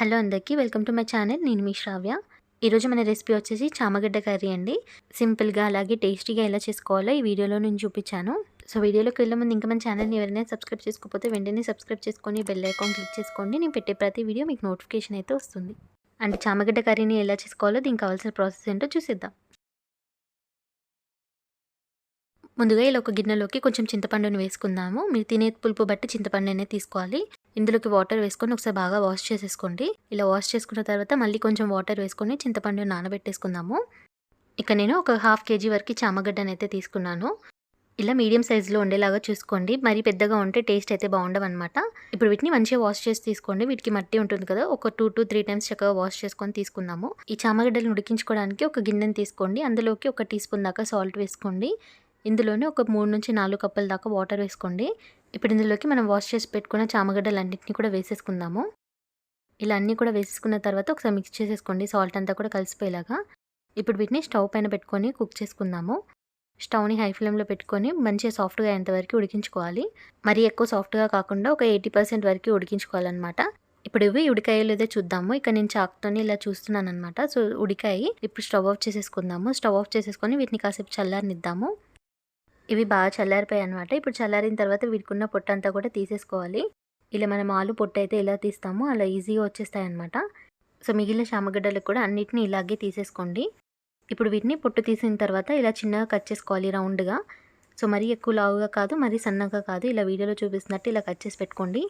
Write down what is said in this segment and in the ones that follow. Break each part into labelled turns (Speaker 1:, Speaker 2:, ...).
Speaker 1: Hello అందరికీ welcome to my channel. నేను మీ శ్రావ్య. ఈరోజు మన రెసిపీ వచ్చేసి చామగడ్డ కర్రీ అండి. సింపుల్గా అలాగే టేస్టీగా ఎలా చేసుకోవాలో ఈ వీడియోలో నేను చూపించాను. సో వీడియోలోకి వెళ్ళే ముందు ఇంకా మన ఛానల్ని ఎవరైనా సబ్స్క్రైబ్ చేసుకోకపోతే వెంటనే సబ్స్క్రైబ్ చేసుకొని బెల్ ఐకాన్ క్లిక్ చేసుకోండి. నేను పెట్టే ప్రతి వీడియో మీకు నోటిఫికేషన్ అయితే వస్తుంది. అంటే చామగడ్డ కర్రీని ఎలా చేసుకోవాలో దీనికి కావాల్సిన ప్రాసెస్ ఏంటో చూసిద్దాం. ముందుగా ఇలా ఒక గిన్నెలోకి కొంచెం చింతపండుని వేసుకుందాము. మీరు తినే పులుపు బట్టి చింతపండు అనేది తీసుకోవాలి. ఇందులోకి వాటర్ వేసుకొని ఒకసారి బాగా వాష్ చేసేసుకోండి. ఇలా వాష్ చేసుకున్న తర్వాత మళ్ళీ కొంచెం వాటర్ వేసుకొని చింతపండు నానబెట్టేసుకుందాము. ఇక నేను ఒక హాఫ్ కేజీ వరకు చామగడ్డని అయితే తీసుకున్నాను. ఇలా మీడియం సైజులో ఉండేలాగా చూసుకోండి. మరీ పెద్దగా ఉంటే టేస్ట్ అయితే బాగుండవన్నమాట ఇప్పుడు వీటిని మంచిగా వాష్ చేసి తీసుకోండి. వీటికి మట్టి ఉంటుంది కదా ఒక టూ టు త్రీ టైమ్స్ చక్కగా వాష్ చేసుకొని తీసుకుందాము. ఈ చామగడ్డలను ఉడికించుకోవడానికి ఒక గిన్నెని తీసుకోండి. అందులోకి ఒక టీ స్పూన్ దాకా సాల్ట్ వేసుకోండి. ఇందులోనే ఒక మూడు నుంచి నాలుగు కప్పుల దాకా వాటర్ వేసుకోండి. ఇప్పుడు ఇందులోకి మనం వాష్ చేసి పెట్టుకున్న చామగడ్డలన్నింటినీ కూడా వేసేసుకుందాము. ఇలా అన్నీ కూడా వేసేసుకున్న తర్వాత ఒకసారి మిక్స్ చేసేసుకోండి. సాల్ట్ అంతా కూడా కలిసిపోయేలాగా. ఇప్పుడు వీటిని స్టవ్ పైన పెట్టుకొని కుక్ చేసుకుందాము. స్టవ్ని హై ఫ్లేమ్లో పెట్టుకొని మంచిగా సాఫ్ట్గా అయ్యేంతవరకు ఉడికించుకోవాలి. మరీ ఎక్కువ సాఫ్ట్గా కాకుండా ఒక ఎయిటీ పర్సెంట్ వరకు ఉడికించుకోవాలన్నమాట. ఇప్పుడు ఇవి ఉడికాయో లేదో చూద్దాము. ఇక నేను చాక్తోని ఇలా చూస్తున్నాను అనమాట సో ఉడికాయి. ఇప్పుడు స్టవ్ ఆఫ్ చేసేసుకుందాము. స్టవ్ ఆఫ్ చేసేసుకొని వీటిని కాసేపు చల్లారనిద్దాము. ఇవి బాగా చల్లారిపోయాయి అనమాట ఇప్పుడు చల్లారిన తర్వాత వీటికున్న పొట్టు అంతా కూడా తీసేసుకోవాలి. ఇలా మనం ఆలు పొట్టు అయితే ఎలా తీస్తామో అలా ఈజీగా వచ్చేస్తాయి అనమాట సో మిగిలిన చామగడ్డలకు కూడా అన్నిటిని ఇలాగే తీసేసుకోండి. ఇప్పుడు వీటిని పొట్టు తీసిన తర్వాత ఇలా చిన్నగా కట్ చేసుకోవాలి రౌండ్గా. సో మరీ ఎక్కువ లావుగా కాదు మరీ సన్నగా కాదు. ఇలా వీడియోలో చూపిస్తున్నట్టు ఇలా కట్ చేసి పెట్టుకోండి.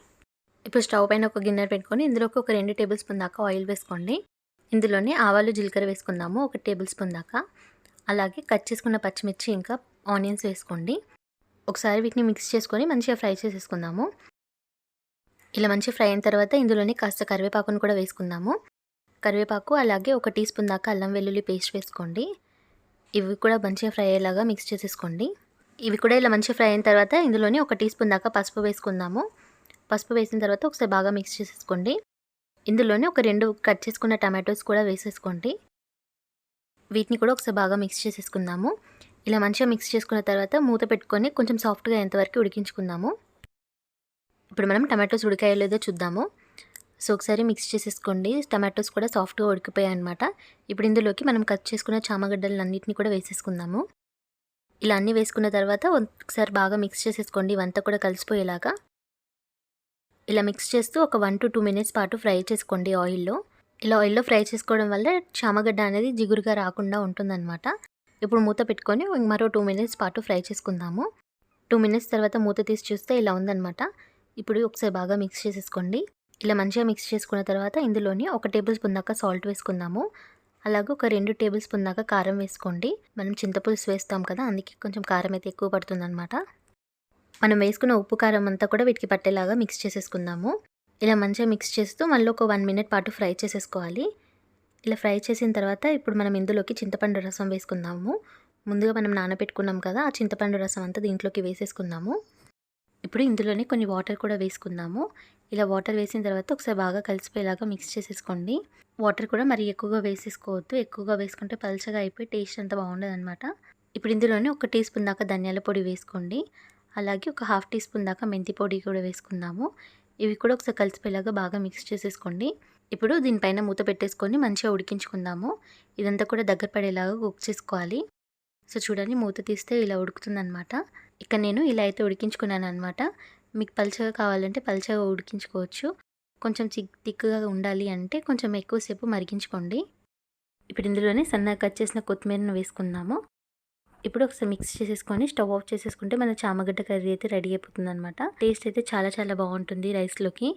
Speaker 1: ఇప్పుడు స్టవ్ పైన ఒక గిన్నె పెట్టుకొని ఇందులోకి ఒక రెండు టేబుల్ స్పూన్ దాకా ఆయిల్ వేసుకోండి. ఇందులోనే ఆవాలు జీలకర్ర వేసుకుందాము ఒక టేబుల్ స్పూన్ దాకా. అలాగే కట్ చేసుకున్న పచ్చిమిర్చి ఇంకా ఆనియన్స్ వేసుకోండి. ఒకసారి వీటిని మిక్స్ చేసుకొని మంచిగా ఫ్రై చేసేసుకుందాము. ఇలా మంచిగా ఫ్రై అయిన తర్వాత ఇందులోనే కాస్త కరివేపాకును కూడా వేసుకుందాము. కరివేపాకు అలాగే ఒక టీ స్పూన్ దాకా అల్లం వెల్లుల్లి పేస్ట్ వేసుకోండి. ఇవి కూడా మంచిగా ఫ్రై అయ్యేలాగా మిక్స్ చేసేసుకోండి. ఇవి కూడా ఇలా మంచిగా ఫ్రై అయిన తర్వాత ఇందులోనే ఒక టీ స్పూన్ దాకా పసుపు వేసుకుందాము. పసుపు వేసిన తర్వాత ఒకసారి బాగా మిక్స్ చేసేసుకోండి. ఇందులోనే ఒక రెండు కట్ చేసుకున్న టమాటోస్ కూడా వేసేసుకోండి. వీటిని కూడా ఒకసారి బాగా మిక్స్ చేసేసుకుందాము. ఇలా మంచిగా మిక్స్ చేసుకున్న తర్వాత మూత పెట్టుకొని కొంచెం సాఫ్ట్గా ఎంతవరకు ఉడికించుకుందాము. ఇప్పుడు మనం టమాటోస్ ఉడికాయో లేదో చూద్దాము. సో ఒకసారి మిక్స్ చేసేసుకోండి. టమాటోస్ కూడా సాఫ్ట్గా ఉడికిపోయాయి అనమాట ఇప్పుడు ఇందులోకి మనం కట్ చేసుకున్న చామగడ్డలు అన్నింటినీ కూడా వేసేసుకుందాము. ఇలా అన్నీ వేసుకున్న తర్వాత ఒకసారి బాగా మిక్స్ చేసేసుకోండి. ఇవంతా కూడా కలిసిపోయేలాగా. ఇలా మిక్స్ చేస్తూ ఒక వన్ టు టూ మినిట్స్ పాటు ఫ్రై చేసుకోండి ఆయిల్లో ఇలా ఆయిల్లో ఫ్రై చేసుకోవడం వల్ల చామగడ్డ అనేది జిగురుగా రాకుండా ఉంటుందన్నమాట. ఇప్పుడు మూత పెట్టుకొని మరో టూ మినిట్స్ పాటు ఫ్రై చేసుకుందాము. టూ మినిట్స్ తర్వాత మూత తీసి చూస్తే ఇలా ఉందనమాట ఇప్పుడు ఒకసారి బాగా మిక్స్ చేసేసుకోండి. ఇలా మంచిగా మిక్స్ చేసుకున్న తర్వాత ఇందులోని ఒక టేబుల్ స్పూన్ దాకా సాల్ట్ వేసుకుందాము. అలాగే ఒక రెండు టేబుల్ స్పూన్ దాకా కారం వేసుకోండి. మనం చింతపులుసు వేస్తాం కదా అందుకే కొంచెం కారం అయితే ఎక్కువ పడుతుందన్నమాట. మనం వేసుకున్న ఉప్పు కారం అంతా కూడా వీటికి పట్టేలాగా మిక్స్ చేసేసుకుందాము. ఇలా మంచిగా మిక్స్ చేస్తూ మళ్ళీ ఒక వన్ మినిట్ పాటు ఫ్రై చేసేసుకోవాలి. ఇలా ఫ్రై చేసిన తర్వాత ఇప్పుడు మనం ఇందులోకి చింతపండు రసం వేసుకుందాము. ముందుగా మనం నానబెట్టుకున్నాం కదా ఆ చింతపండు రసం అంతా దీంట్లోకి వేసేసుకుందాము. ఇప్పుడు ఇందులోనే కొన్ని వాటర్ కూడా వేసుకుందాము. ఇలా వాటర్ వేసిన తర్వాత ఒకసారి బాగా కలిసిపోయేలాగా మిక్స్ చేసేసుకోండి. వాటర్ కూడా మరి ఎక్కువగా వేసేసుకోవద్దు. ఎక్కువగా వేసుకుంటే పలచగా అయిపోయి టేస్ట్ అంత బాగుండదు అనమాట ఇప్పుడు ఇందులోనే ఒక టీ స్పూన్ దాకా ధనియాల పొడి వేసుకోండి. అలాగే ఒక హాఫ్ టీ స్పూన్ దాకా మెంతి పొడి కూడా వేసుకుందాము. ఇవి కూడా ఒకసారి కలిసిపోయేలాగా బాగా మిక్స్ చేసేసుకోండి. ఇప్పుడు దీనిపైన మూత పెట్టేసుకొని మంచిగా ఉడికించుకుందాము. ఇదంతా కూడా దగ్గర పడేలాగా కుక్ చేసుకోవాలి. సో చూడండి మూత తీస్తే ఇలా ఉడుకుతుందనమాట ఇక్కడ నేను ఇలా అయితే ఉడికించుకున్నాను అనమాట మీకు పల్చగా కావాలంటే పల్చగా ఉడికించుకోవచ్చు. కొంచెం చిక్ తిక్కుగా ఉండాలి అంటే కొంచెం ఎక్కువసేపు మరిగించుకోండి. ఇప్పుడు ఇందులోనే సన్నగా కట్ చేసిన కొత్తిమీరను వేసుకుందాము. ఇప్పుడు ఒకసారి మిక్స్ చేసేసుకొని స్టవ్ ఆఫ్ చేసేసుకుంటే మన చామగడ్డ కర్రీ అయితే రెడీ అయిపోతుంది అనమాట టేస్ట్ అయితే చాలా చాలా బాగుంటుంది రైస్లోకి.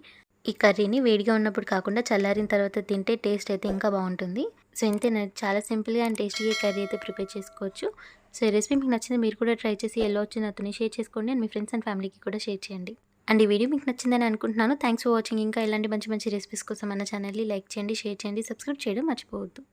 Speaker 1: ఈ కర్రీని వేడిగా ఉన్నప్పుడు కాకుండా చల్లారిన తర్వాత తింటే టేస్ట్ అయితే ఇంకా బాగుంటుంది. సో ఇంతే చాలా సింపుల్గా అండ్ టేస్టీగా కర్రీ అయితే ప్రిపేర్ చేసుకోవచ్చు. సో ఈ రెసిపీ మీకు నచ్చింది మీరు కూడా ట్రై చేసి ఎలా వచ్చింది అతని షేర్ చేసుకోండి అండ్ మీ ఫ్రెండ్స్ అండ్ ఫ్యామిలీకి కూడా షేర్ చేయండి. అండ్ ఈ వీడియో మీకు నచ్చిందని అనుకుంటున్నాను. Thanks for watching. ఇంకా ఇలాంటి మంచి మంచి రెసిపీస్ కోసం మన ఛానల్ని లైక్ చేయండి షేర్ చేయండి సబ్స్క్రైబ్ చేయడం మర్చిపోవద్దు.